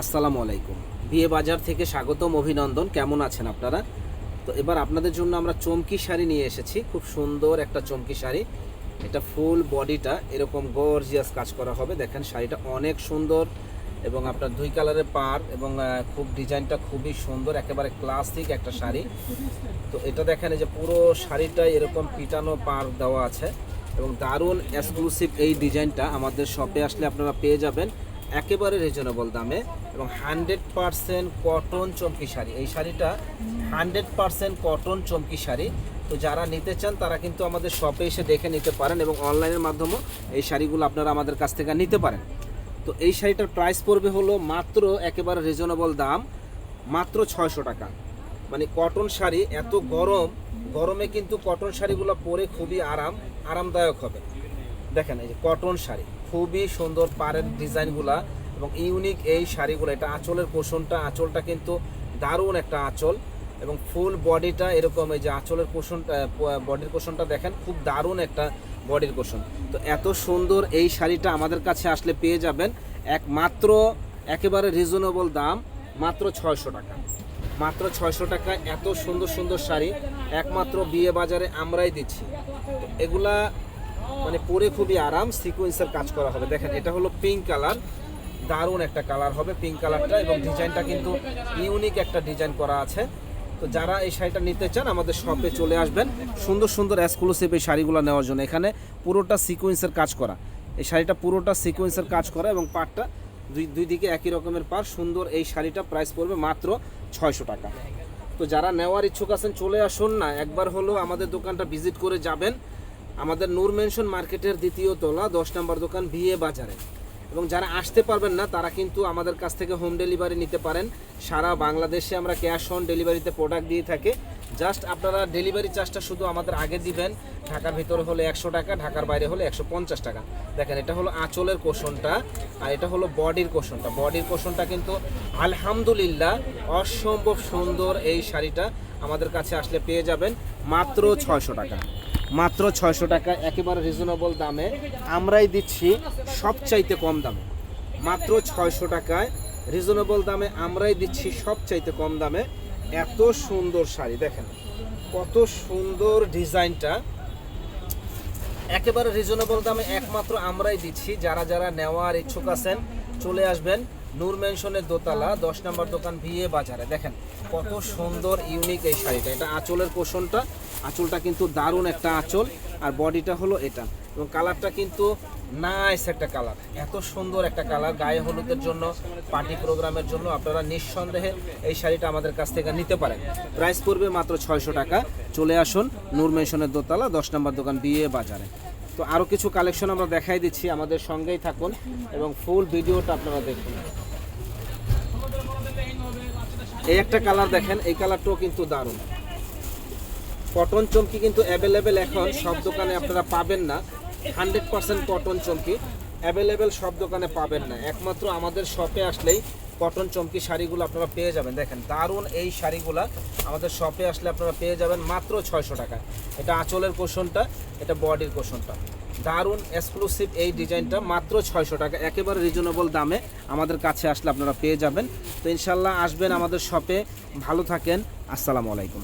আসসালামু আলাইকুম। বিয়ে বাজার থেকে স্বাগতম, অভিনন্দন। কেমন আছেন আপনারা? তো এবার আপনাদের জন্য আমরা চমকি শাড়ি নিয়ে এসেছি। খুব সুন্দর একটা চমকি শাড়ি। এটা ফুল বডিটা এরকম গর্জিয়াস কাজ করা হবে। দেখেন, শাড়িটা অনেক সুন্দর এবং আপনার দুই কালারের পার এবং খুব ডিজাইনটা খুবই সুন্দর, একেবারে ক্লাসিক একটা শাড়ি। তো এটা দেখেন যে পুরো শাড়িটাই এরকম পিটানো পার দেওয়া আছে এবং দারুণ এক্সক্লুসিভ এই ডিজাইনটা আমাদের শপে আসলে আপনারা পেয়ে যাবেন। একেবারে রিজনেবল দামে এবং হান্ড্রেড পারসেন্ট কটন চমকি শাড়ি। এই শাড়িটা হান্ড্রেড পারসেন্ট কটন চমকি শাড়ি। তো যারা নিতে চান, তারা কিন্তু আমাদের শপে এসে দেখে নিতে পারেন এবং অনলাইনের মাধ্যমেও এই শাড়িগুলো আপনারা আমাদের কাছ থেকে নিতে পারেন। তো এই শাড়িটার প্রাইস পড়বে হলো মাত্র একেবারে রিজনেবল দাম, মাত্র ছয়শো টাকা। মানে কটন শাড়ি এত গরম, গরমে কিন্তু কটন শাড়িগুলো পরে খুবই আরাম, আরামদায়ক হবে। দেখেন, এই যে কটন শাড়ি, খুবই সুন্দর পাড়ের ডিজাইনগুলা এবং ইউনিক এই শাড়িগুলো, এটা আঁচলের পোষণটা, আঁচলটা কিন্তু দারুণ একটা আঁচল এবং ফুল বডিটা এরকম এই যে আঁচলের পোষণটা বডির পোষণটা দেখেন, খুব দারুণ একটা বডির পোষণ। তো এত সুন্দর এই শাড়িটা আমাদের কাছে আসলে পেয়ে যাবেন একমাত্র একেবারে রিজনেবল দাম, মাত্র ছয়শো টাকা। মাত্র ছয়শো টাকা, এত সুন্দর সুন্দর শাড়ি, একমাত্র বিয়ে বাজারে আমরাই দিচ্ছি। এগুলা মানে পরে খুবই আরাম সিকোয়েন্সের কাজ করা হবে। দেখেন, এটা হলো পিঙ্ক কালার দারুণ একটা কালার হবে পিঙ্ক কালারটা এবং ডিজাইনটা কিন্তু ইউনিক একটা ডিজাইন করা আছে। তো যারা এই শাড়িটা নিতে চান, আমাদের শপে চলে আসবেন। সুন্দর সুন্দর এক্সক্লুসিভ এই শাড়িগুলো নেওয়ার জন্য। এখানে পুরোটা সিকোয়েন্সের কাজ করা। এই শাড়িটা পুরোটা সিকোয়েন্সের কাজ করা এবং পাটটা দুই দুই দিকে একই রকমের পার সুন্দর এই শাড়িটা প্রাইস পড়বে মাত্র ছয়শো টাকা। তো যারা নেওয়ার ইচ্ছুক আছেন, চলে আসুন না। একবার হলো আমাদের দোকানটা ভিজিট করে যাবেন। আমাদের নূর মেনশন মার্কেটের দ্বিতীয় তলা, দশ নম্বর দোকান বিয়ে বাজারে। এবং যারা আসতে পারবেন না, তারা কিন্তু আমাদের কাছ থেকে হোম ডেলিভারি নিতে পারেন। সারা বাংলাদেশে আমরা ক্যাশ অন ডেলিভারিতে প্রোডাক্ট দিয়ে থাকি। জাস্ট আপনারা ডেলিভারি চার্জটা শুধু আমাদের আগে দিবেন। ঢাকার ভিতরে হলে একশো টাকা, ঢাকার বাইরে হলে একশো পঞ্চাশ টাকা। দেখেন, এটা হলো আঁচলের কোষণটা আর এটা হলো বডির কোষণটা। বডির কোষণটা কিন্তু আলহামদুলিল্লাহ অসম্ভব সুন্দর এই শাড়িটা আমাদের কাছে আসলে পেয়ে যাবেন মাত্র ছয়শো টাকা। মাত্র ছয়শো টাকা, একেবারে রিজনেবল দামে। আমরাই দিচ্ছি সবচাইতে কম দামে। মাত্র ছয়শো টাকায় রিজনেবল দামে আমরাই দিচ্ছি সবচাইতে কম দামে। এত সুন্দর শাড়ি, দেখেন। কত সুন্দর ডিজাইনটা। একেবারে রিজনেবল দামে একমাত্র আমরাই দিচ্ছি। যারা যারা নেওয়ার ইচ্ছুক আছেন, চলে আসবেন নূর মেনশনের দোতলা, দশ নম্বর দোকান বিয়ে বাজারে। দেখেন, কত সুন্দর, ইউনিক এই শাড়িটা। এটা আঁচলের পোষণটা। আঁচলটা কিন্তু দারুণ একটা আঁচল, আর বডিটা হলো এটা। এবং কালারটা কিন্তু নাইস একটা কালার। এত সুন্দর একটা কালার, গায়ে হলুদের জন্য, পার্টি প্রোগ্রামের জন্য আপনারা নিঃসন্দেহে এই শাড়িটা আমাদের কাছ থেকে নিতে পারেন। প্রাইস পড়বে মাত্র ছয়শো টাকা। চলে আসুন নূর মেনশনের দোতলা, দশ নম্বর দোকান বিয়ে বাজারে। তো আরও কিছু কালেকশন আমরা দেখাই দিচ্ছি, আমাদের সঙ্গেই থাকুন এবং ফুল ভিডিওটা আপনারা দেখুন। এই একটা কালার দেখেন, এই কালারটাও কিন্তু দারুণ। কটন চমকি কিন্তু অ্যাভেলেবেল এখন, সব দোকানে আপনারা পাবেন না। হান্ড্রেড পার্সেন্ট কটন চমকি অ্যাভেলেবেল সব দোকানে পাবেন না। একমাত্র আমাদের শপে আসলেই কটন চমকি শাড়িগুলো আপনারা পেয়ে যাবেন। দেখেন, দারুণ এই শাড়িগুলা আমাদের শপে আসলে আপনারা পেয়ে যাবেন মাত্র ছয়শো টাকা। এটা আঁচলের কোষণটা, এটা বডির কোষণটা। দারুণ এক্সক্লুসিভ এই ডিজাইনটা মাত্র ছয়শো টাকা। একেবারে রিজনেবল দামে আমাদের কাছে আসলে আপনারা পেয়ে যাবেন। তো ইনশাল্লাহ আসবেন আমাদের শপে ভালো থাকেন। আসসালামু আলাইকুম।